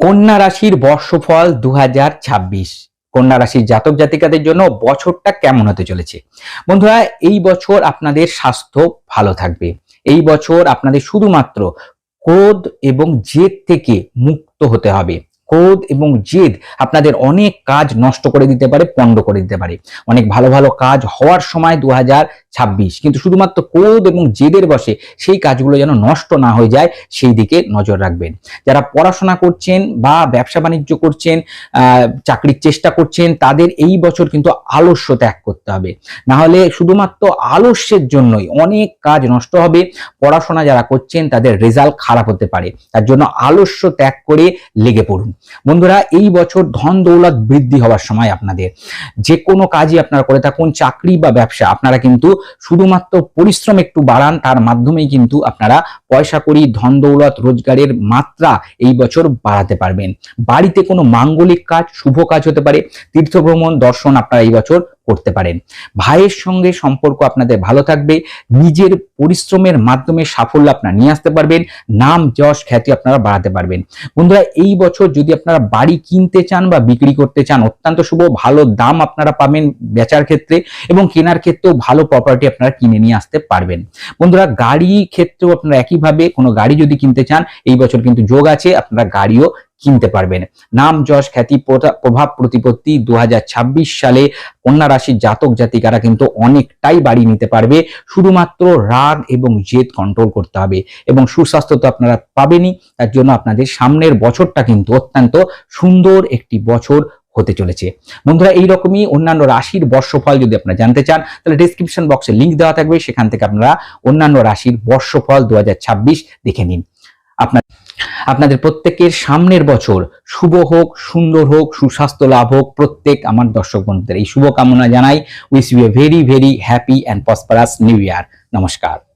কন্যা রাশির বর্ষফল দু হাজার ছাব্বিশ। কন্যা রাশির জাতক জাতিকাদের জন্য বছরটা কেমন হতে চলেছে? বন্ধুরা, এই বছর আপনাদের স্বাস্থ্য ভালো থাকবে। এই বছর আপনাদের শুধুমাত্র ক্রোধ এবং জেদ থেকে মুক্ত হতে হবে। ক্রোধ এবং জেদ আপনাদের অনেক কাজ নষ্ট করে দিতে পারে, পণ্ড করে দিতে পারে। অনেক ভালো ভালো কাজ হওয়ার সময় দু ছাব্বিশ। কিন্তু শুধুমাত্র ক্রোধ এবং জেদের বসে সেই কাজগুলো যেন নষ্ট না হয়ে যায়, সেই দিকে নজর রাখবেন। যারা পড়াশোনা করছেন বা ব্যবসা বাণিজ্য করছেন চাকরির চেষ্টা করছেন, তাদের এই বছর কিন্তু আলস্য ত্যাগ করতে হবে। না হলে শুধুমাত্র আলস্যের জন্যই অনেক কাজ নষ্ট হবে। পড়াশোনা যারা করছেন, তাদের রেজাল্ট খারাপ হতে পারে। তার জন্য আলস্য ত্যাগ করে লেগে পড়ুন। বন্ধুরা, এই বছর ধন দৌলত বৃদ্ধি হওয়ার সময় আপনাদের। যে কোনো কাজই আপনারা করে থাকুন, চাকরি বা ব্যবসা। আপনারা কিন্তু শুধুমাত্র পরিশ্রম একটু বাড়ান তার মাধ্যমেই কিন্তু আপনারা পয়সা করি, ধন দৌলত, রোজগারের মাত্রা এই বছর বাড়াতে পারবেন। বাড়িতে কোনো মাঙ্গলিক কাজ, শুভ কাজ হতে পারে তীর্থ ভ্রমণ দর্শন আপনারা এই বছর করতে পারেন। ভাইয়ের সঙ্গে সম্পর্ক আপনাদের ভালো থাকবে, নিজের পরিশ্রমের মাধ্যমে সাফল্য আপনারা নিয়ে আসতে পারবেন, নাম, যশ, খ্যাতি আপনারা বাড়াতে পারবেন। বন্ধুরা, এই বছর যদি আপনারা বাড়ি কিনতে চান বা বিক্রি করতে চান, অত্যন্ত শুভ, ভালো দাম আপনারা পাবেন বেচার ক্ষেত্রে এবং কেনার ক্ষেত্রেও ভালো প্রপার্টি আপনারা কিনে নিয়ে আসতে পারবেন। বন্ধুরা গাড়ি ক্ষেত্রেও আপনারা একইভাবে কোনো গাড়ি যদি কিনতে চান, এই বছর কিন্তু যোগ আছে, আপনারা গাড়িও কিনতে পারবেন। নাম, যশ, খ্যাতি প্রভাব, প্রতিপত্তি দু হাজার ছাব্বিশ সালে কন্যা রাশির জাতক জাতিকারা কিন্তু অনেকটাই বাড়ি নিতে পারবে। শুধুমাত্র রাগ এবং জেদ কন্ট্রোল করতে হবে এবং সুস্বাস্থ্য তো আপনারা পাবেনই, তার জন্য আপনাদের সামনের বছরটা কিন্তু অত্যন্ত সুন্দর একটি বছর হতে চলেছে। বন্ধুরা, এইরকমই অন্যান্য রাশির বর্ষফল যদি আপনারা জানতে চান, তাহলে ডিসক্রিপশন বক্সে লিংক দেওয়া থাকবে। সেখান থেকে আপনারা অন্যান্য রাশির বর্ষফল দু হাজার ছাব্বিশ দেখে নিন। আপনাদের প্রত্যেকের সামনের বছর শুভ হোক, সুন্দর হোক, সুস্বাস্থ্য লাভ হোক, প্রত্যেক আমার দর্শক বন্ধুদের এই শুভকামনা জানাই। Wish you a very very happy and prosperous new year নমস্কার।